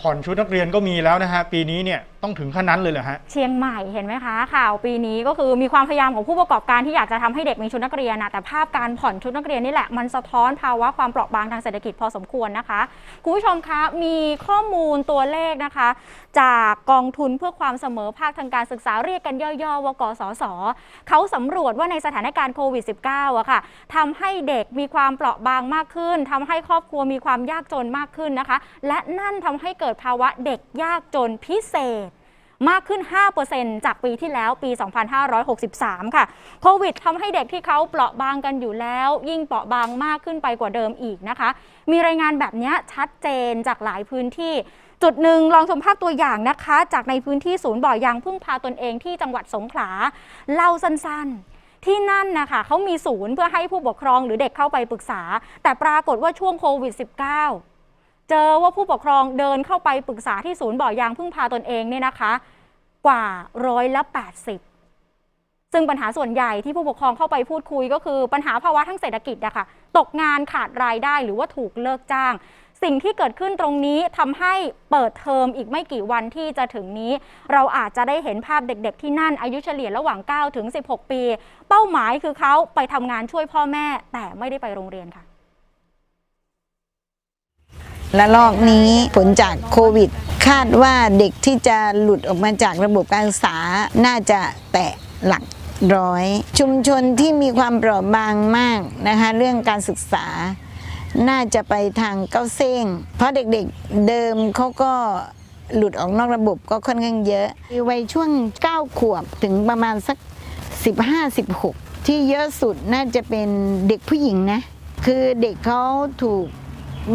ผ่อนชุดนักเรียนก็มีแล้วนะฮะปีนี้เนี่ยต้องถึงขั้นนั้นเลยเหรอฮะ เชียงใหม่เห็นไหมคะ ข่าวปีนี้ก็คือมีความพยายามของผู้ประกอบการที่อยากจะทำให้เด็กมีชุดนักเรียนนะแต่ภาพการผ่อนชุดนักเรียนนี่แหละมันสะท้อนภาวะความเปราะบางทางเศรษฐกิจพอสมควรนะคะคุณผู้ชมคะมีข้อมูลตัวเลขนะคะ จากกองทุนเพื่อความเสมอภาคทางการศึกษาเรียกกันย่อๆว่ากสศเขาสำรวจว่าในสถานการณ์โควิด -19 อะค่ะทำให้เด็กมีความเปราะบางมากขึ้นทำให้ครอบครัวมีความยากจนมากขึ้นนะคะ และนั่นทำให้เกิดภาวะเด็กยากจนพิเศษ มากขึ้น 5%จากปีที่แล้วปี 2563 ค่ะ โควิดทำให้เด็กที่เขาเปราะบางกันอยู่แล้ว ยิ่งเปราะบางมากขึ้นไปกว่าเดิมอีกนะคะ มีรายงานแบบนี้ชัดเจนจากหลายพื้นที่จุดหนึ่งลองชมภาพตัวอย่างนะคะ จากในพื้นที่ศูนย์บ่อยางพึ่งพาตนเองที่จังหวัดสงขลาเล่าสั้นๆ ที่นั่นนะคะเขามีศูนย์เพื่อให้ผู้ปกครองหรือเด็กเข้าไปปรึกษา แต่ปรากฏว่าช่วงโควิด -19 เจอว่าผู้ปกครองเดินเข้าไปปรึกษาที่ศูนย์บ่อยางพึ่งพาตนเองเนี่ยนะคะ กว่าร้อยละ 80 ซึ่งปัญหาส่วนใหญ่ที่ผู้ปกครองเข้าไปพูดคุยก็คือปัญหาภาวะทั้งเศรษฐกิจอะค่ะตกงานขาดรายได้หรือว่าถูกเลิกจ้าง สิ่งที่เกิดขึ้นตรงนี้ทำให้เปิดเทอมอีกไม่กี่วันที่จะถึงนี้ เราอาจจะได้เห็นภาพเด็กๆ ที่นั่นอายุเฉลี่ยระหว่าง9ถึง16 ปี เป้าหมายคือเขาไปทำงานช่วยพ่อแม่แต่ไม่ได้ไปโรงเรียนค่ะ และลอกนี้ผลจากโควิด คาดว่าเด็กที่จะหลุดออกมาจากระบบการศึกษาน่าจะแตะหลักร้อย ชุมชนที่มีความเปราะบางมากนะคะเรื่องการศึกษา น่าจะไปทางเก้าเซ้งเพราะเด็กๆเดิมเขาก็หลุดออกนอกระบบก็ค่อนข้างเยอะวัยช่วง 9 ขวบถึงประมาณสัก 15-16 ที่เยอะสุดน่าจะเป็นเด็กผู้หญิงนะ คือเด็กเขาถูก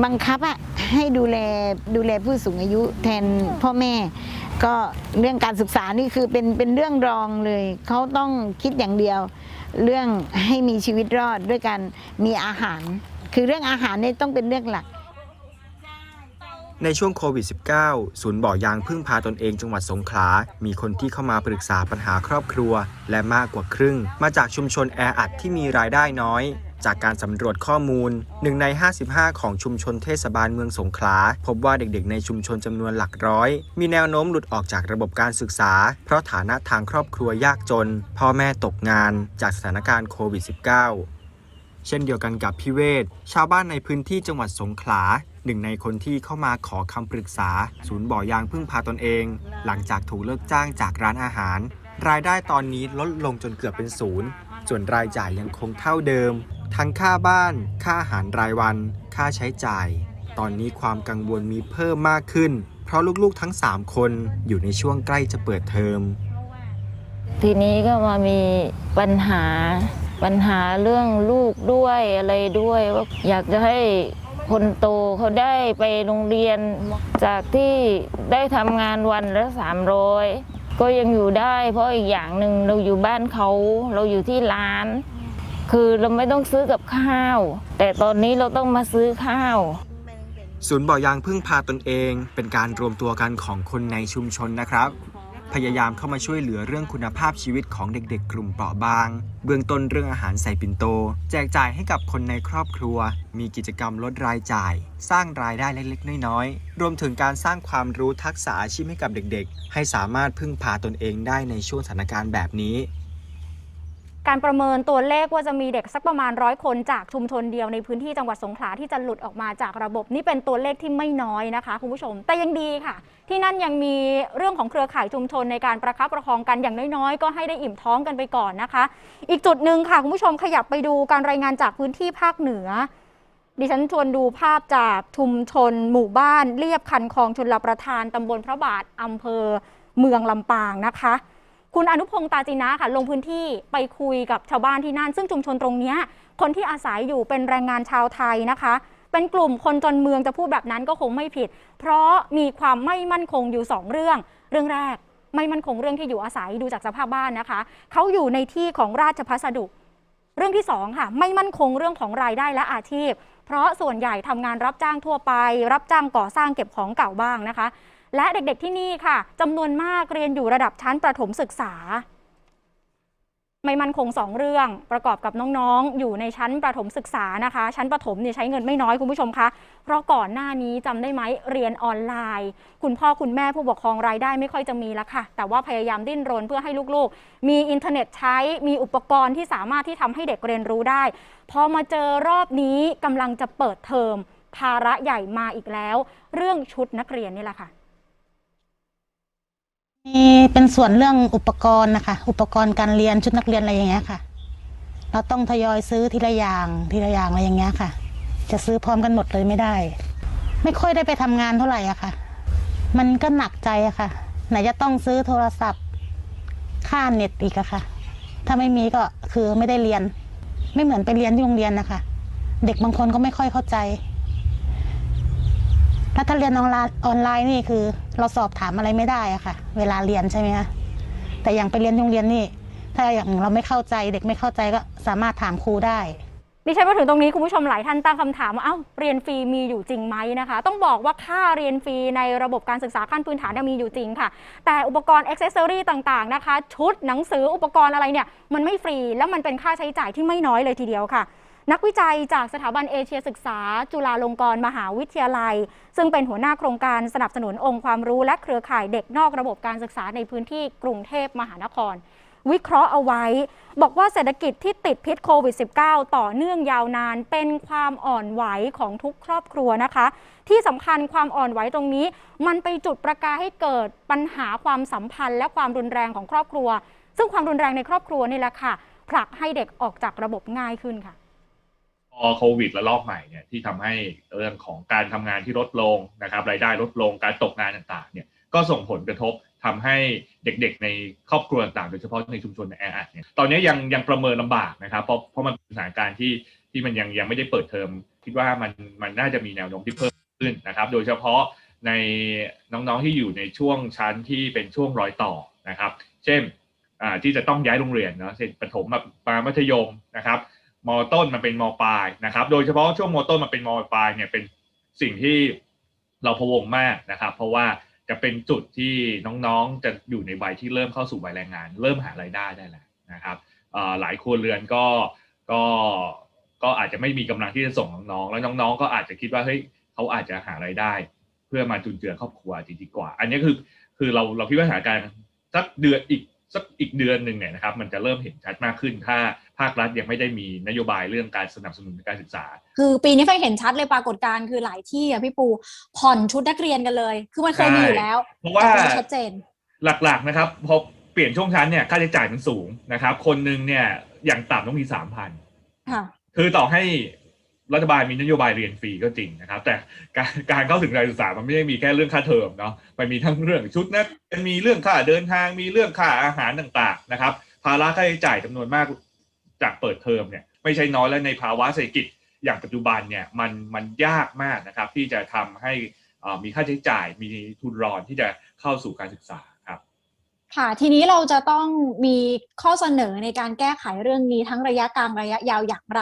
บังคับอะให้ดูแลดูแลผู้สูงอายุแทนพ่อแม่ ก็เรื่องการศึกษานี่คือเป็นเป็นเรื่องรองเลยเขาต้องคิดอย่างเดียว เรื่องให้มีชีวิตรอดด้วยการมีอาหาร คือเรื่องอาหารเนี่ยต้องเป็นเรื่องหลักในช่วงโควิด -19 ศูนย์บ่อยางพึ่งพาตนเองจังหวัดสงขลา มีคนที่เข้ามาปรึกษาปัญหาครอบครัว และมากกว่าครึ่ง มาจากชุมชนแออัดที่มีรายได้น้อย จากการสำรวจข้อมูล 1 ใน 55 ของชุมชนเทศบาลเมืองสงขลา พบว่าเด็กๆ ในชุมชนจำนวนหลักร้อย มีแนวโน้มหลุดออกจากระบบการศึกษา เพราะฐานะทางครอบครัวยากจน พ่อแม่ตกงาน จากสถานการณ์โควิด -19 เช่นเดียวกันกับพี่เวศชาวบ้านในพื้นที่จังหวัดสงขลาหนึ่งในคนที่เข้ามาขอคำปรึกษา ศูนย์บ่อยางพึ่งพาตนเอง หลังจากถูกเลิกจ้างจากร้านอาหาร รายได้ตอนนี้ลดลงจนเกือบเป็นศูนย์ ส่วนรายจ่ายยังคงเท่าเดิม ทั้งค่าบ้าน ค่าอาหารรายวัน ค่าใช้จ่าย ตอนนี้ความกังวลมีเพิ่มมากขึ้น เพราะลูกๆทั้ง 3 คนอยู่ในช่วงใกล้จะเปิดเทอม ทีนี้ก็มามีปัญหาปัญหาเรื่องลูกด้วยอะไรด้วยว่าอยากจะให้คนโตเขาได้ไปโรงเรียนจากที่ได้ทำงานวันละสามร้อยก็ยังอยู่ได้ เพราะอีกอย่างหนึ่งเราอยู่บ้านเขาเราอยู่ที่ร้าน คือเราไม่ต้องซื้อกับข้าว แต่ตอนนี้เราต้องมาซื้อข้าว ศูนย์บ่อยางพึ่งพาตนเอง เป็นการรวมตัวกันของคนในชุมชนนะครับ พยายามเข้ามาช่วยเหลือเรื่องคุณภาพชีวิตของเด็กๆ กลุ่มเปราะบาง เบื้องต้นเรื่องอาหารใส่ปิ่นโต แจกจ่ายให้กับคนในครอบครัว มีกิจกรรมลดรายจ่าย สร้างรายได้เล็กๆ น้อยๆ รวมถึงการสร้างความรู้ทักษะอาชีพให้กับเด็กๆ ให้สามารถพึ่งพาตนเองได้ในช่วงสถานการณ์แบบนี้ การประเมินตัวเลขว่าจะมีเด็กสักประมาณร้อยคนจากชุมชนเดียวในพื้นที่จังหวัดสงขลาที่จะหลุดออกมาจากระบบ นี่เป็นตัวเลขที่ไม่น้อยนะคะคุณผู้ชม แต่ยังดีค่ะ ที่นั่นยังมีเรื่องของเครือข่ายชุมชนในการประคับประคองกันอย่างน้อยๆ ก็ให้ได้อิ่มท้องกันไปก่อนนะคะ อีกจุดหนึ่งค่ะคุณผู้ชมขยับไปดูการรายงานจากพื้นที่ภาคเหนือ ดิฉันชวนดูภาพจากชุมชน หมู่บ้านเรียบคันคลองชนลประทานตำบลพระบาทอำเภอเมืองลำปางนะคะ คุณอนุพงศ์ตาจินะค่ะ ลงพื้นที่ไปคุยกับชาวบ้านที่นั่น ซึ่งชุมชนตรงนี้คนที่อาศัยอยู่เป็นแรงงานชาวไทยนะคะ เป็นกลุ่มคนจนเมืองจะพูดแบบนั้นก็คงไม่ผิด เพราะมีความไม่มั่นคงอยู่ 2 เรื่อง เรื่องแรกไม่มั่นคงเรื่องที่อยู่อาศัยดูจากสภาพบ้านนะคะเขาอยู่ในที่ของราชพัสดุ เรื่องที่สองค่ะไม่มั่นคงเรื่องของรายได้และอาชีพ เพราะส่วนใหญ่ทำงานรับจ้างทั่วไป รับจ้างก่อสร้างเก็บของเก่าบ้างนะคะ และเด็กๆที่นี่ค่ะจำนวนมากเรียนอยู่ระดับชั้นประถมศึกษา ไม่มั่นคงสองเรื่องประกอบกับน้องๆ อยู่ในชั้นประถมศึกษานะคะ ชั้นประถมเนี่ยใช้เงินไม่น้อยคุณผู้ชมคะเพราะก่อนหน้านี้จำได้ไหมเรียนออนไลน์ คุณพ่อคุณแม่ผู้ปกครองรายได้ไม่ค่อยจะมีแล้วค่ะ แต่ว่าพยายามดิ้นรนเพื่อให้ลูกๆ มีอินเทอร์เน็ตใช้มีอุปกรณ์ที่สามารถที่ทำให้เด็กเรียนรู้ได้ พอมาเจอรอบนี้กำลังจะเปิดเทอมภาระใหญ่มาอีกแล้ว เรื่องชุดนักเรียนนี่แหละค่ะ มีเป็นส่วนเรื่องอุปกรณ์นะคะ อุปกรณ์การเรียนชุดนักเรียนอะไรอย่างเงี้ยค่ะ เราต้องทยอยซื้อทีละอย่างทีละอย่างอะไรอย่างเงี้ยค่ะ จะซื้อพร้อมกันหมดเลยไม่ได้ ไม่ค่อยได้ไปทำงานเท่าไหร่อะค่ะ มันก็หนักใจอะค่ะ ไหนจะต้องซื้อโทรศัพท์ค่าเน็ตอีกอะค่ะ ถ้าไม่มีก็คือไม่ได้เรียน ไม่เหมือนไปเรียนที่โรงเรียนนะคะ เด็กบางคนก็ไม่ค่อยเข้าใจ แล้วถ้าเรียนออนไลน์ออนไลน์นี่คือ เราสอบถามอะไรไม่ได้อะค่ะ เวลาเรียนใช่ไหมคะแต่อย่างไปเรียนโรงเรียนนี่ ถ้าอย่างเราไม่เข้าใจเด็กไม่เข้าใจก็สามารถถามครูได้ดิฉันมาถึงตรงนี้คุณผู้ชมหลายท่านตั้งคำถามว่าเอ้าเรียนฟรีมีอยู่จริงไหมนะคะ ต้องบอกว่าค่าเรียนฟรีในระบบการศึกษาขั้นพื้นฐานมีอยู่จริงค่ะ แต่อุปกรณ์อ็อกเซสซอรี่ต่างๆนะคะ ชุดหนังสืออุปกรณ์อะไรเนี่ยมันไม่ฟรี แล้วมันเป็นค่าใช้จ่ายที่ไม่น้อยเลยทีเดียวค่ะ นักวิจัยจากสถาบันเอเชียศึกษา จุฬาลงกรณ์มหาวิทยาลัย ซึ่งเป็นหัวหน้าโครงการสนับสนุนองค์ความรู้และเครือข่ายเด็กนอกระบบการศึกษาในพื้นที่กรุงเทพมหานคร วิเคราะห์เอาไว้ บอกว่าเศรษฐกิจที่ติดพิษโควิด -19 ต่อเนื่องยาวนาน เป็นความอ่อนไหวของทุกครอบครัวนะคะ ที่สำคัญความอ่อนไหวตรงนี้ มันไปจุดประกายให้เกิดปัญหาความสัมพันธ์ และความรุนแรงของครอบครัว ซึ่งความรุนแรงในครอบครัวนี่แหละค่ะผลักให้เด็กออกจากระบบง่ายขึ้นค่ะ พอโควิดระลอกใหม่เนี่ยที่ทำให้เรื่องของการทำงานที่ลดลงนะครับรายได้ลดลงการตกงานต่างๆเนี่ยก็ส่งผลกระทบทำให้เด็กๆ ในครอบครัวต่างๆโดยเฉพาะในชุมชนแออัดเนี่ยตอนนี้ยังยังประเมินลำบากนะครับเพราะเพราะมันเป็นสถานการณ์ที่ที่มันยังยังไม่ได้เปิดเทอม คิดว่ามันมันน่าจะมีแนวโน้มที่เพิ่มขึ้นนะครับ โดยเฉพาะในน้องๆที่อยู่ในช่วงชั้นที่เป็นช่วงรอยต่อนะครับ เช่นอ่าที่จะต้องย้ายโรงเรียนเนาะเช่นประถมมามัธยมนะครับ มต้นมันเป็นมปลายนะครับ โดยเฉพาะช่วงมต้นมันเป็นมปลายเนี่ยเป็นสิ่งที่เราพะวงมากนะครับ เพราะว่าจะเป็นจุดที่น้องๆจะอยู่ในวัยที่เริ่มเข้าสู่วัยแรงงาน เริ่มหารายได้ได้แล้วนะครับหลายครัวเรือนก็ก็ก็อาจจะไม่มีกำลังที่จะส่งน้องๆแล้วน้องๆ ก็อาจจะคิดว่าเฮ้ยเขาอาจจะหารายได้ เพื่อมาจุนเจือครอบครัวจริงๆกว่า อันนี้คือคือเราเราคิดว่าสถานการณ์สักเดือนอีกสักอีกเดือนหนึ่งเนี่ยนะครับ มันจะเริ่มเห็นชัดมากขึ้นถ้า ภาครัฐยังไม่ได้มีนโยบายเรื่องการสนับสนุนการศึกษา คือปีนี้ไฟเห็นชัดเลยปรากฏการณ์คือหลายที่อะพี่ปูผ่อนชุดนักเรียนกันเลย คือมันเคยมีอยู่แล้วเพราะว่าแต่มันชัดเจน หลักๆนะครับพอเปลี่ยนช่วงชั้นเนี่ยค่าใช้จ่ายมันสูงนะครับ คนหนึ่งเนี่ยอย่างต่ำต้องมีสามพันค่ะคือต่อให้รัฐบาลมีนโยบายเรียนฟรีก็จริงนะครับ แต่การการเข้าถึงการศึกษามันไม่ได้มีแค่เรื่องค่าเทอมเนาะมันมีทั้งเรื่องชุดนักมันมีเรื่องค่าเดินทางมีเรื่องค่าอาหารต่างๆนะครับ ภาระค่าใช้จ่ายจำนวนมาก จากเปิดเทอมเนี่ยไม่ใช่น้อยและในภาวะเศรษฐกิจอย่างปัจจุบันเนี่ยมันมันยากมากนะครับที่จะทำให้อ่ามีค่าใช้จ่ายมีทุนรอนที่จะเข้าสู่การศึกษาครับ ค่ะทีนี้เราจะต้องมีข้อเสนอในการแก้ไขเรื่องนี้ทั้งระยะกลางระยะยาวอย่างไร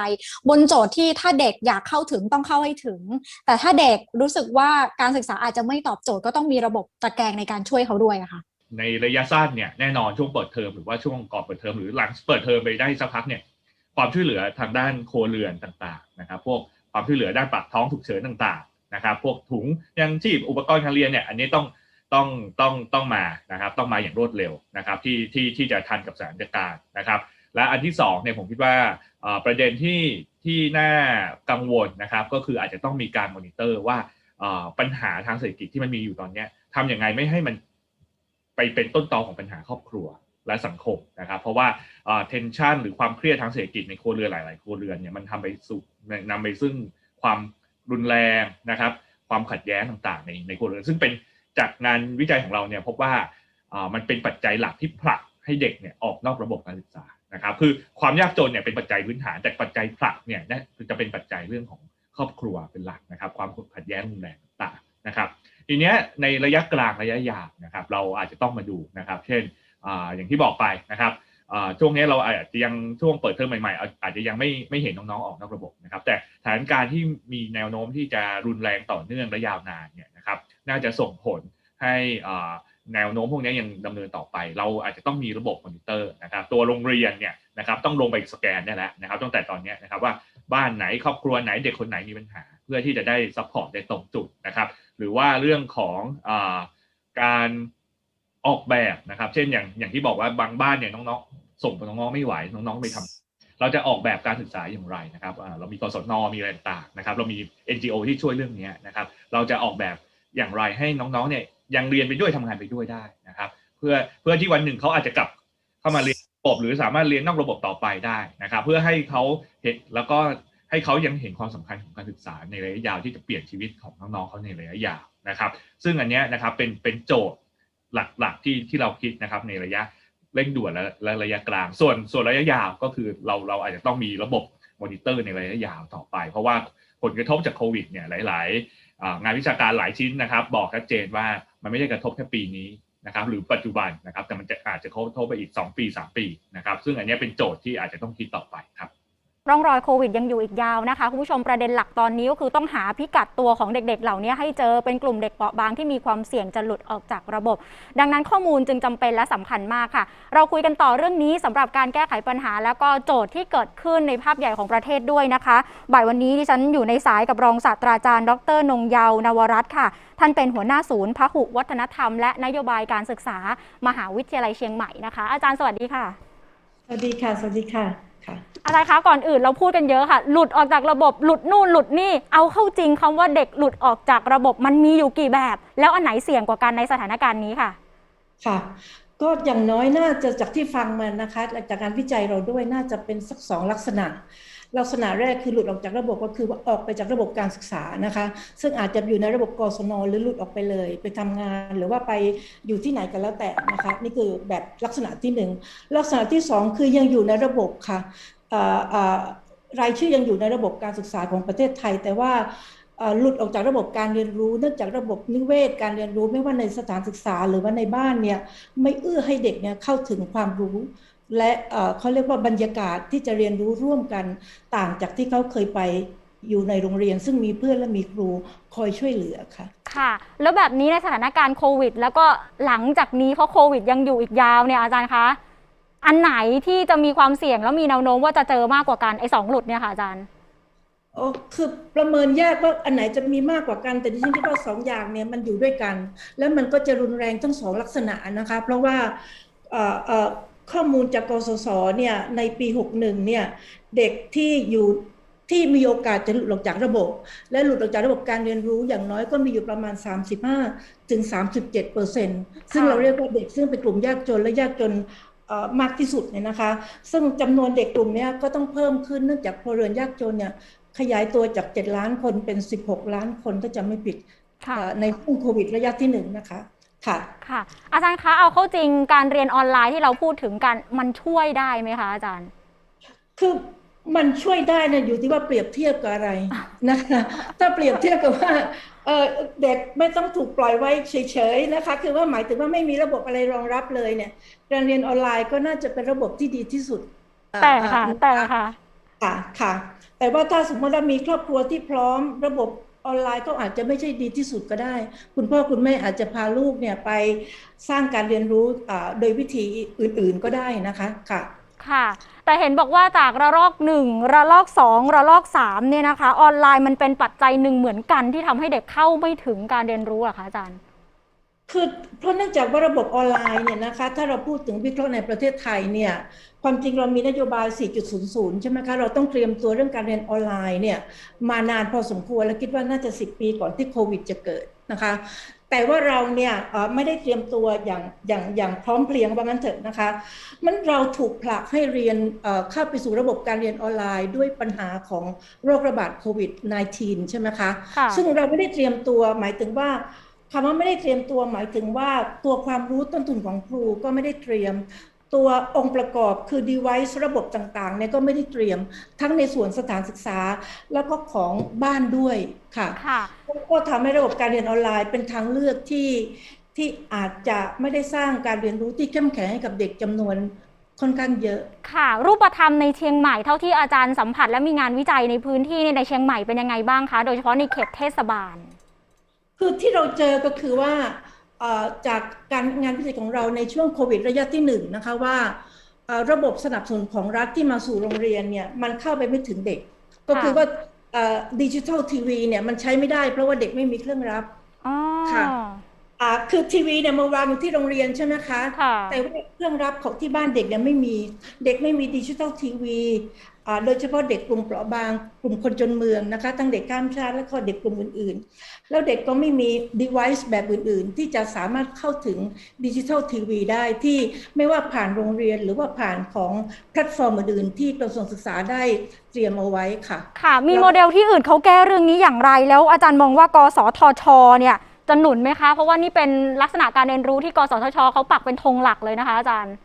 บนโจทย์ที่ถ้าเด็กอยากเข้าถึงต้องเข้าให้ถึง แต่ถ้าเด็กรู้สึกว่าการศึกษาอาจจะไม่ตอบโจทย์ก็ต้องมีระบบตะแกรงในการช่วยเขาด้วยอะค่ะในระยะสั้นเนี่ยแน่นอนช่วงเปิดเทอมหรือว่าช่วงก่อนเปิดเทอมหรือหลังเปิดเทอมไปได้สักพักเนี่ย ความช่วยเหลือทางด้านโครเรือนต่างๆนะครับ พวกความช่วยเหลือด้านปากท้องฉุกเฉินต่างๆนะครับ พวกถุงยังชีพอุปกรณ์การเรียนเนี่ยอันนี้ต้องต้องต้องต้องมานะครับต้องมาอย่างรวดเร็วนะครับที่ที่ที่จะทันกับสถานการณ์นะครับ และอันที่สองเนี่ยผมคิดว่าประเด็นที่ที่น่ากังวลนะครับ ก็คืออาจจะต้องมีการมอนิเตอร์ว่าปัญหาทางเศรษฐกิจที่มันมีอยู่ตอนนี้ทำอยังไงไม่ให้มันไปเป็นต้นตอของปัญหาครอบครัว และสังคมนะครับ เพราะว่าเทนชันหรือความเครียดทางเศรษฐกิจในครัวเรือนหลาย ๆ ครัวเรือนเนี่ยมันทำไปสู่นำไปซึ่งความรุนแรงนะครับ ความขัดแย้งต่าง ๆ ในในครัวเรือนซึ่งเป็นจากงานวิจัยของเราเนี่ยพบว่าอ่ามันเป็นปัจจัยหลักที่ผลักให้เด็กเนี่ยออกนอกระบบการศึกษานะครับคือความยากจนเนี่ยเป็นปัจจัยพื้นฐานแต่ปัจจัยผลักเนี่ยนะจะเป็นปัจจัยเรื่องของครอบครัวเป็นหลักนะครับ ความขัดแย้งรุนแรงต่างๆนะครับ ทีเนี้ยในระยะกลางระยะยาวนะครับ เราอาจจะต้องมาดูนะครับ เช่น อย่างที่บอกไปนะครับช่วงนี้เราอาจจะยังช่วงเปิดเทอมใหม่ๆ อาจจะยังไม่ไม่เห็นน้องๆออกนอกระบบนะครับแต่สถานการณ์ที่มีแนวโน้มที่จะรุนแรงต่อเนื่องและยาวนานเนี่ยนะครับน่าจะส่งผลให้แนวโน้มพวกนี้ยังดำเนินต่อไป เราอาจจะต้องมีระบบมอนิเตอร์นะครับตัวโรงเรียนเนี่ยนะครับต้องลงไปสแกนนี่แหละนะครับตั้งแต่ตอนนี้นะครับว่าบ้านไหนครอบครัวไหนเด็กคนไหนมีปัญหา เพื่อที่จะได้ซัพพอร์ตได้ตรงจุดนะครับหรือว่าเรื่องของอการ ออกแบบนะครับ เช่นอย่างอย่างที่บอกว่าบางบ้านเนี่ยน้องๆส่งน้องๆไม่ไหวน้องๆไปทำเราจะออกแบบการศึกษาอย่างไรนะครับเรามีกศนมีอะไรต่างนะครับ เรามี NGO ที่ช่วยเรื่องนี้นะครับ เราจะออกแบบอย่างไรให้น้องๆเนี่ยยังเรียนไปด้วยทำงานไปด้วยได้นะครับ เพื่อเพื่อที่วันหนึ่งเขาอาจจะกลับเข้ามาเรียนระบบหรือสามารถเรียนนอกระบบต่อไปได้นะครับ เพื่อให้เขาเห็นแล้วก็ให้เขายังเห็นความสำคัญของการศึกษาในระยะยาวที่จะเปลี่ยนชีวิตของน้องๆเขาในระยะยาวนะครับ ซึ่งอันนี้นะครับเป็นเป็นโจทย์ หลักๆที่ที่เราคิดนะครับในระยะเร่งด่วนและและระยะกลาง ส่วนส่วนระยะยาวก็คือเราเราอาจจะต้องมีระบบมอนิเตอร์ในระยะยาวต่อไป เพราะว่าผลกระทบจากโควิดเนี่ยหลาย ๆ งานวิชาการหลายชิ้นนะครับ บอกชัดเจนว่ามันไม่ได้กระทบแค่ปีนี้นะครับหรือปัจจุบันนะครับแต่มันจะอาจจะกระทบไปอีก 2 ปี 3 ปีนะครับซึ่งอันนี้เป็นโจทย์ที่อาจจะต้องคิดต่อไปครับ ร่องรอยโควิดยังอยู่อีกยาวนะคะคุณผู้ชมประเด็นหลักตอนนี้ก็คือต้องหาพิกัดตัวของเด็กๆ เหล่านี้ให้เจอเป็นกลุ่มเด็กเปราะบางที่มีความเสี่ยงจะหลุดออกจากระบบ ดังนั้นข้อมูลจึงจำเป็นและสำคัญมากค่ะ เราคุยกันต่อเรื่องนี้สำหรับการแก้ไขปัญหา แล้วก็โจทย์ที่เกิดขึ้นในภาพใหญ่ของประเทศด้วยนะคะ บ่ายวันนี้ดิฉันอยู่ในสายกับรองศาสตราจารย์ ดรนงเยาวนวรัตน์ค่ะ ท่านเป็นหัวหน้าศูนย์พหุวัฒนธรรม และนโยบายการศึกษา มหาวิทยาลัยเชียงใหม่นะคะ อาจารย์สวัสดีค่ะ สวัสดีค่ะ สวัสดีค่ะ ค่ะอาจารย์คะก่อนอื่นเราพูดกันเยอะค่ะ หลุดออกจากระบบหลุดนู่นหลุดนี่ เอาเข้าจริงคำว่าเด็กหลุดออกจากระบบมันมีอยู่กี่แบบ แล้วอันไหนเสี่ยงกว่ากันในสถานการณ์นี้ค่ะ ค่ะ ก็อย่างน้อยน่าจะจากที่ฟังมานะคะจากการวิจัยเราด้วยน่าจะเป็นสักสองลักษณะ ลักษณะแรกคือหลุดออกจากระบบก็คือว่าออกไปจากระบบการศึกษานะคะ ซึ่งอาจจะอยู่ในระบบกศนหรือหลุดออกไปเลย ไปทำงานหรือว่าไปอยู่ที่ไหนกันแล้วแต่นะคะนี่คือแบบลักษณะที่หนึ่งลักษณะที่สองคือยังอยู่ในระบบค่ะรายชื่อยังอยู่ในระบบการศึกษาของประเทศไทย แต่ว่าหลุดออกจากระบบการเรียนรู้เนื่องจากระบบนิเวศการเรียนรู้ไม่ว่าในสถานศึกษาหรือว่าในบ้านเนี่ยไม่เอื้อให้เด็กเนี่ยเข้าถึงความรู้ และเอ่อเขาเรียกว่าบรรยากาศที่จะเรียนรู้ร่วมกันต่างจากที่เขาเคยไปอยู่ในโรงเรียน ซึ่งมีเพื่อนและมีครูคอยช่วยเหลือค่ะ ค่ะ แล้วแบบนี้ในสถานการณ์โควิด แล้วก็หลังจากนี้เพราะโควิดยังอยู่อีกยาวเนี่ยอาจารย์คะอันไหนที่จะมีความเสี่ยงแล้วมีแนวโน้มว่าจะเจอมากกว่ากันไอ้สองหลุดเนี่ยค่ะอาจารย์โอ้คือประเมินยากว่าอันไหนจะมีมากกว่ากัน แต่ดิฉันคิดว่าสองอย่างเนี่ยมันอยู่ด้วยกัน แล้วมันก็จะรุนแรงทั้งสองลักษณะนะคะ เพราะว่าเอ่อเอ่อ ข้อมูลจากกสศเนี่ยในปี 61เนี่ยเด็กที่อยู่ที่มีโอกาสจะหลุดออกจากระบบ และหลุดออกจากระบบการเรียนรู้อย่างน้อยก็มีอยู่ประมาณ 35ถึง37เปอร์เซ็นต์ซึ่งค่ะเราเรียกว่าเด็กซึ่งเป็นกลุ่มยากจนและยากจนเอ่อมากที่สุดเนี่ยนะคะ ซึ่งจำนวนเด็กกลุ่มเนี้ยก็ต้องเพิ่มขึ้นเนื่องจากพลเรือนยากจนเนี่ยขยายตัวจาก 7 ล้านคนเป็น 16 ล้านคนถ้าจำไม่ผิดค่ะเอ่อในช่วงโควิดระยะที่หนึ่งนะคะ ค่ะค่ะ อาจารย์คะเอาเข้าจริงการเรียนออนไลน์ที่เราพูดถึงกันมันช่วยได้ไหมคะอาจารย์ คือมันช่วยได้นะอยู่ที่ว่าเปรียบเทียบกับอะไรนะคะถ้าเปรียบเทียบกับว่าเอ่อเด็กไม่ต้องถูกปล่อยไว้เฉยๆนะคะ คือว่าหมายถึงว่าไม่มีระบบอะไรรองรับเลยเนี่ยการเรียนออนไลน์ก็น่าจะเป็นระบบที่ดีที่สุดเอ่อแต่ค่ะแต่ค่ะค่ะค่ะ แต่ว่าถ้าสมมติว่ามีครอบครัวที่พร้อมระบบ ออนไลน์ก็อาจจะไม่ใช่ดีที่สุดก็ได้ คุณพ่อคุณแม่อาจจะพาลูกเนี่ยไปสร้างการเรียนรู้โดยวิธีอื่นๆก็ได้นะคะค่ะค่ะ แต่เห็นบอกว่าจากระลอกหนึ่งระลอกสองระลอกสามเนี่ยนะคะ ออนไลน์มันเป็นปัจจัยหนึ่งเหมือนกันที่ทำให้เด็กเข้าไม่ถึงการเรียนรู้หรอคะอาจารย์ คือเพราะเนื่องจากว่าระบบออนไลน์เนี่ยนะคะถ้าเราพูดถึงวิเคราะห์ในประเทศไทยเนี่ยความจริงเรามีนโยบาย 4.00 ใช่ไหมคะเราต้องเตรียมตัวเรื่องการเรียนออนไลน์เนี่ยมานานพอสมควรและคิดว่าน่าจะ 10 ปีก่อนที่โควิดจะเกิดนะคะแต่ว่าเราเนี่ยเอ่อไม่ได้เตรียมตัวอย่างอย่างอย่างพร้อมเพรียงว่างั้นเถอะนะคะ มันเราถูกผลักให้เรียนเอ่อเข้าไปสู่ระบบการเรียนออนไลน์ ด้วยปัญหาของโรคระบาดโควิด -19 ใช่ไหมคะค่ะซึ่งเราไม่ได้เตรียมตัวหมายถึงว่า คำว่าไม่ได้เตรียมตัวหมายถึงว่าตัวความรู้ต้นทุนของครูก็ไม่ได้เตรียม ตัวองค์ประกอบคือ device ระบบต่างๆเนี่ยก็ไม่ได้เตรียม ทั้งในส่วนสถานศึกษา แล้วก็ของบ้านด้วยค่ะค่ะก็ทำให้ระบบการเรียนออนไลน์เป็นทางเลือกที่ที่อาจจะไม่ได้สร้างการเรียนรู้ที่เข้มแข็งให้กับเด็กจำนวนค่อนข้างเยอะ ค่ะ รูปธรรมในเชียงใหม่เท่าที่อาจารย์สัมผัสและมีงานวิจัยในพื้นที่ในเชียงใหม่เป็นยังไงบ้างคะ โดยเฉพาะในเขตเทศบาล คือที่เราเจอก็คือว่าเอ่อจากการงานวิจัยของเราในช่วงโควิดระยะที่หนึ่งนะคะว่าเอ่อระบบสนับสนุนของรัฐที่มาสู่โรงเรียนเนี่ยมันเข้าไปไม่ถึงเด็ก ก็คือว่าดิจิทัลทีวีเนี่ยมันใช้ไม่ได้เพราะว่าเด็กไม่มีเครื่องรับอ๋อค่ะ อ่าคือทีวีเนี่ยมาวางอยู่ที่โรงเรียนใช่ไหมคะ ค่ะ แต่ว่าเครื่องรับของที่บ้านเด็กเนี่ยไม่มีเด็กไม่มีดิจิทัลทีวีอ่าโดยเฉพาะเด็กกลุ่มเปราะบางกลุ่มคนจนเมืองนะคะ ทั้งเด็กข้ามชาติและก็เด็กกลุ่มอื่นๆ แล้วเด็กก็ไม่มี device แบบอื่นๆ ที่จะสามารถเข้าถึงดิจิทัลทีวีได้ที่ไม่ว่าผ่านโรงเรียนหรือว่าผ่านของแพลตฟอร์มอื่นๆที่กระทรวงศึกษาได้เตรียมเอาไว้ค่ะ ค่ะ มีแล้วโมเดลที่อื่นเขาแก้เรื่องนี้อย่างไรแล้วอาจารย์มองว่ากสทชเนี่ย จะหนุนไหมคะ เพราะว่านี่เป็นลักษณะการเรียนรู้ที่กสทชเขาปักเป็นธงหลักเลยนะคะอาจารย์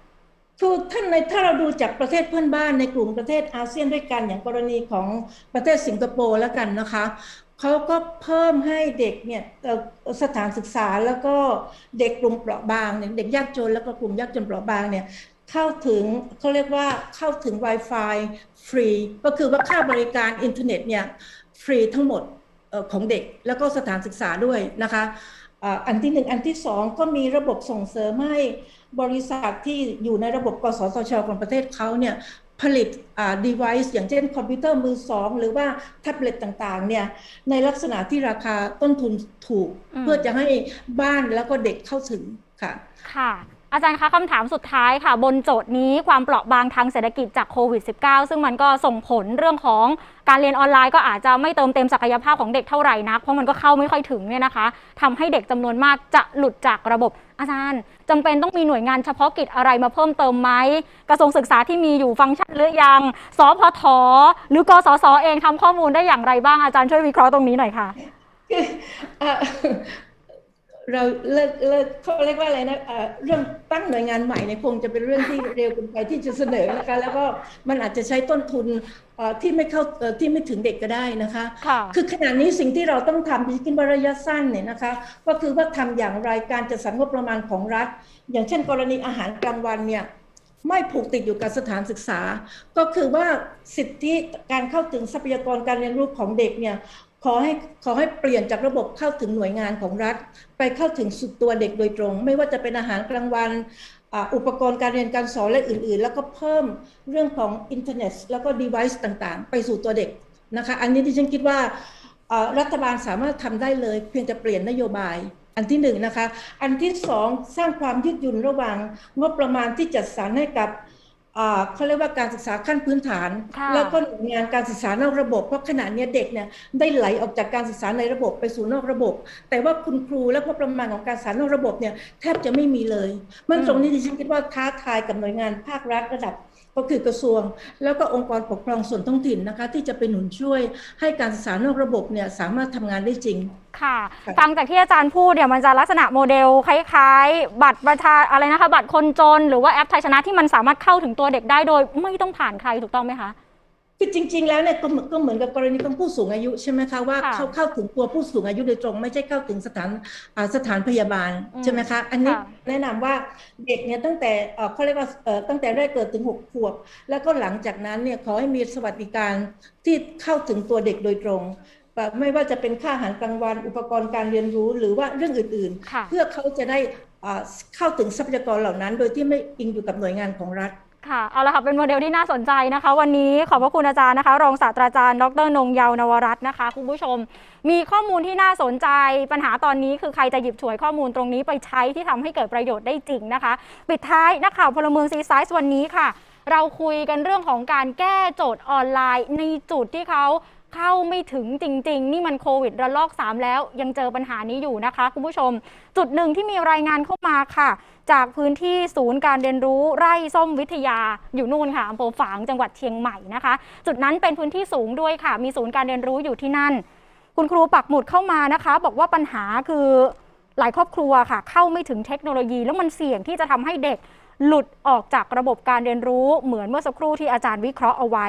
คือท่านในถ้าเราดูจากประเทศเพื่อนบ้านในกลุ่มประเทศอาเซียนด้วยกันอย่างกรณีของประเทศสิงคโปร์แล้วกันนะคะเขาก็เพิ่มให้เด็กเนี่ยสถานศึกษาแล้วก็เด็กกลุ่มเปราะบางเนี่ยเด็กยากจนแล้วก็กลุ่มยากจนเปราะบางเนี่ยเข้าถึงเขาเรียกว่าเข้าถึง Wi-Fi ฟรี ก็คือว่าค่าบริการอินเทอร์เน็ตเนี่ยฟรีทั้งหมด ของเด็กแล้วก็สถานศึกษาด้วยนะคะอ่าอันที่หนึ่งอันที่สองก็มีระบบส่งเสริมให้บริษัทที่อยู่ในระบบกสทชของประเทศเขาเนี่ยผลิตอ่า device อย่างเช่นคอมพิวเตอร์มือสอง หรือว่าแท็บเล็ตต่างๆเนี่ยในลักษณะที่ราคาต้นทุนถูกอืมเพื่อจะให้บ้านแล้วก็เด็กเข้าถึงค่ะ ค่ะ อาจารย์คะคำถามสุดท้ายค่ะ บนโจทย์นี้ความเปราะบางทางเศรษฐกิจจากโควิด -19 ซึ่งมันก็ส่งผลเรื่องของการเรียนออนไลน์ก็อาจจะไม่เติมเต็มศักยภาพของเด็กเท่าไหร่นัก เพราะมันก็เข้าไม่ค่อยถึงเนี่ยนะคะทำให้เด็กจำนวนมากจะหลุดจากระบบ อาจารย์จำเป็นต้องมีหน่วยงานเฉพาะกิจอะไรมาเพิ่มเติมไหมกระทรวงศึกษาที่มีอยู่ฟังก์ชันหรือยังสพทหรือกสศเองทำข้อมูลได้อย่างไรบ้างอาจารย์ช่วยวิเคราะห์ตรงนี้หน่อยค่ะคือ เอ่อเราเลิกเลิกเขาเรียกว่าอะไรนะเอ่อเรื่องตั้งหน่วยงานใหม่เนี่ยคงจะเป็นเรื่องที่เร็วเกินไปที่จะเสนอนะคะแล้วก็มันอาจจะใช้ต้นทุนเอ่อที่ไม่เข้าเอ่อที่ไม่ถึงเด็กก็ได้นะคะค่ะคือขณะนี้สิ่งที่เราต้องทำที่คิดว่าระยะสั้นเนี่ยนะคะ ก็คือว่าทำอย่างไรการจัดสรรงบประมาณของรัฐ อย่างเช่น กรณีอาหารกลางวันเนี่ยไม่ผูกติดอยู่กับสถานศึกษา ก็คือว่าสิทธิการเข้าถึงทรัพยากรการเรียนรู้ของเด็กเนี่ย ขอให้ขอให้เปลี่ยนจากระบบเข้าถึงหน่วยงานของรัฐ ไปเข้าถึงสุดตัวเด็กโดยตรง ไม่ว่าจะเป็นอาหารกลางวันอุปกรณ์การเรียนการสอนและอื่น ๆ แล้วก็เพิ่มเรื่องของอินเทอร์เน็ตแล้วก็ device ต่างๆ ไปสู่ตัวเด็กนะคะ อันนี้ที่ฉันคิดว่ารัฐบาลสามารถทำได้เลย เพียงแต่เปลี่ยนนโยบาย อันที่หนึ่งนะคะ อันที่สองสร้างความยืดหยุ่นระหว่างงบประมาณที่จัดสรรให้กับ เขาเรียกว่าการศึกษาขั้นพื้นฐานค่ะแล้วก็หน่วยงานการศึกษานอกระบบเพราะขณะเนี้ยเด็กเนี่ยได้ไหลออกจากการศึกษาในระบบไปสู่นอกระบบ แต่ว่าคุณครูและงบประมาณของการศึกษานอกระบบเนี่ยแทบจะไม่มีเลย มันตรงนี้ดิฉันคิดว่าท้าทายกับหน่วยงานภาครัฐระดับ ก็คือกระทรวง แล้วก็องค์กรปกครองส่วนท้องถิ่นนะคะที่จะเป็นหนุนช่วยให้การศึกษานอกระบบเนี่ยสามารถทำงานได้จริงค่ะค่ะฟังจากที่อาจารย์พูดเนี่ยมันจะลักษณะโมเดลคล้ายๆ บัตรประชาอะไรนะคะ บัตรคนจน หรือว่าแอปไทยชนะที่มันสามารถเข้าถึงตัวเด็กได้โดย ไม่ต้องผ่านใครถูกต้องไหมคะ คือจริง ๆ แล้วเนี่ยก็เหมือนก็เหมือนกับกรณีของผู้สูงอายุใช่ไหมคะว่าค่ะเขาเข้าถึงตัวผู้สูงอายุโดยตรง ไม่ใช่เข้าถึงสถานอ่าสถานพยาบาลอืมใช่ไหมคะอันนี้ค่ะแนะนำว่าเด็กเนี่ยตั้งแต่เอ่อเขาเรียกว่าเอ่อตั้งแต่แรกเกิดถึงหกขวบ แล้วก็หลังจากนั้นเนี่ยขอให้มีสวัสดิการที่เข้าถึงตัวเด็กโดยตรงแบบไม่ว่าจะเป็นค่าอาหารกลางวันอุปกรณ์การเรียนรู้หรือว่าเรื่องอื่นค่ะๆเพื่อเขาจะได้อ่าเข้าถึงทรัพยากรเหล่านั้น โดยที่ไม่อิงอยู่กับหน่วยงานของรัฐ ค่ะเอาละค่ะเป็นโมเดลที่น่าสนใจนะคะ วันนี้ขอบพระคุณอาจารย์นะคะ รองศาสตราจารย์ ดรนงเยาวนวรัตน์นะคะ คุณผู้ชม มีข้อมูลที่น่าสนใจ ปัญหาตอนนี้คือใครจะหยิบฉวยข้อมูลตรงนี้ไปใช้ที่ทำให้เกิดประโยชน์ได้จริงนะคะ ปิดท้ายนักข่าวพลเมืองซีไซส์วันนี้ค่ะ เราคุยกันเรื่องของการแก้โจทย์ออนไลน์ ในจุดที่เขา เข้าไม่ถึงจริง ๆ นี่มันโควิดระลอก 3 แล้ว ยังเจอปัญหานี้อยู่นะคะ คุณผู้ชม จุดหนึ่งที่มีรายงานเข้ามาค่ะ จากพื้นที่ศูนย์การเรียนรู้ไร่ส้มวิทยาอยู่นู่นค่ะอำเภอฝางจังหวัดเชียงใหม่นะคะ จุดนั้นเป็นพื้นที่สูงด้วยค่ะ มีศูนย์การเรียนรู้อยู่ที่นั่น คุณครูปักหมุดเข้ามานะคะ บอกว่าปัญหาคือหลายครอบครัวค่ะ เข้าไม่ถึงเทคโนโลยี แล้วมันเสี่ยงที่จะทำให้เด็ก หลุดออกจากระบบการเรียนรู้เหมือนเมื่อสักครู่ที่อาจารย์วิเคราะห์เอาไว้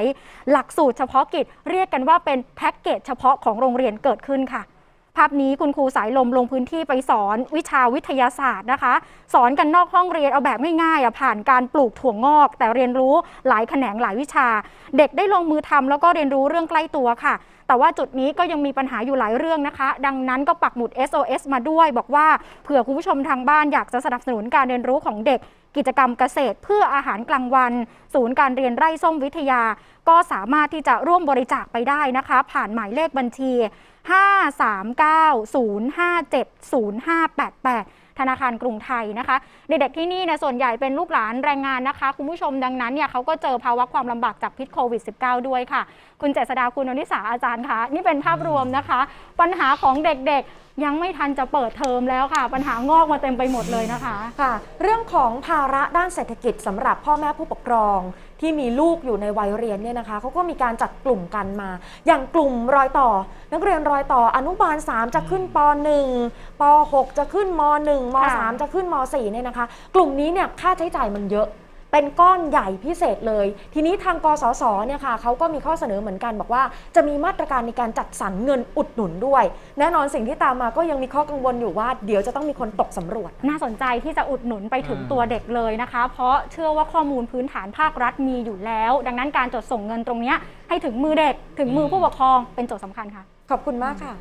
หลักสูตรเฉพาะกิจเรียกกันว่าเป็นแพ็กเกจเฉพาะของโรงเรียนเกิดขึ้นค่ะ ภาพนี้คุณครูสายลมลงพื้นที่ไปสอนวิชาวิทยาศาสตร์นะคะ สอนกันนอกห้องเรียนเอาแบบง่ายๆผ่านการปลูกถั่วงอก แต่เรียนรู้หลายแขนงหลายวิชา เด็กได้ลงมือทำแล้วก็เรียนรู้เรื่องใกล้ตัวค่ะแต่ว่าจุดนี้ก็ยังมีปัญหาอยู่หลายเรื่องนะคะ ดังนั้นก็ปักหมุด SOS มาด้วย บอกว่าเผื่อคุณผู้ชมทางบ้านอยากจะสนับสนุนการเรียนรู้ของเด็กกิจกรรมเกษตรเพื่ออาหารกลางวัน ศูนย์การเรียนไร่ส้มวิทยา ก็สามารถที่จะร่วมบริจาคไปได้นะคะ ผ่านหมายเลขบัญชี 539-057-0588 ธนาคารกรุงไทยนะคะ เด็กๆที่นี่เนี่ยส่วนใหญ่เป็นลูกหลานแรงงานนะคะ คุณผู้ชมดังนั้นเนี่ยเขาก็เจอภาวะความลำบากจากพิษโควิด -19 ด้วยค่ะ คุณเจษดาคุณอนิสาอาจารย์คะนี่เป็นภาพรวมนะคะ ปัญหาของเด็กๆ ยังไม่ทันจะเปิดเทอมแล้วค่ะ ปัญหางอกมาเต็มไปหมดเลยนะคะ ค่ะ เรื่องของภาระด้านเศรษฐกิจสำหรับพ่อแม่ผู้ปกครอง ที่มีลูกอยู่ในวัยเรียนเนี่ยนะคะเขาก็มีการจัดกลุ่มกันมา อย่างกลุ่มรอยต่อ นักเรียนรอยต่ออนุบาล 3 จะขึ้นป .1 ป .6 จะขึ้นม .1 ม ค่ะ .3 จะขึ้นม .4 เนี่ยนะคะ กลุ่มนี้เนี่ยค่าใช้จ่ายมันเยอะ เป็นก้อนใหญ่พิเศษเลย ทีนี้ทางกสศเนี่ยค่ะเขาก็มีข้อเสนอเหมือนกันบอกว่า จะมีมาตรการในการจัดสรรเงินอุดหนุนด้วย แน่นอนสิ่งที่ตามมาก็ยังมีข้อกังวลอยู่ว่าเดี๋ยวจะต้องมีคนตกสำรวจ น่าสนใจที่จะอุดหนุนไปถึงอืมตัวเด็กเลยนะคะ เพราะเชื่อว่าข้อมูลพื้นฐานภาครัฐมีอยู่แล้ว ดังนั้นการจดส่งเงินตรงเนี้ยให้ถึงมือเด็กถึงมือผู้ปกครองเป็นโจทย์สำคัญค่ะ ขอบคุณมากค่ะ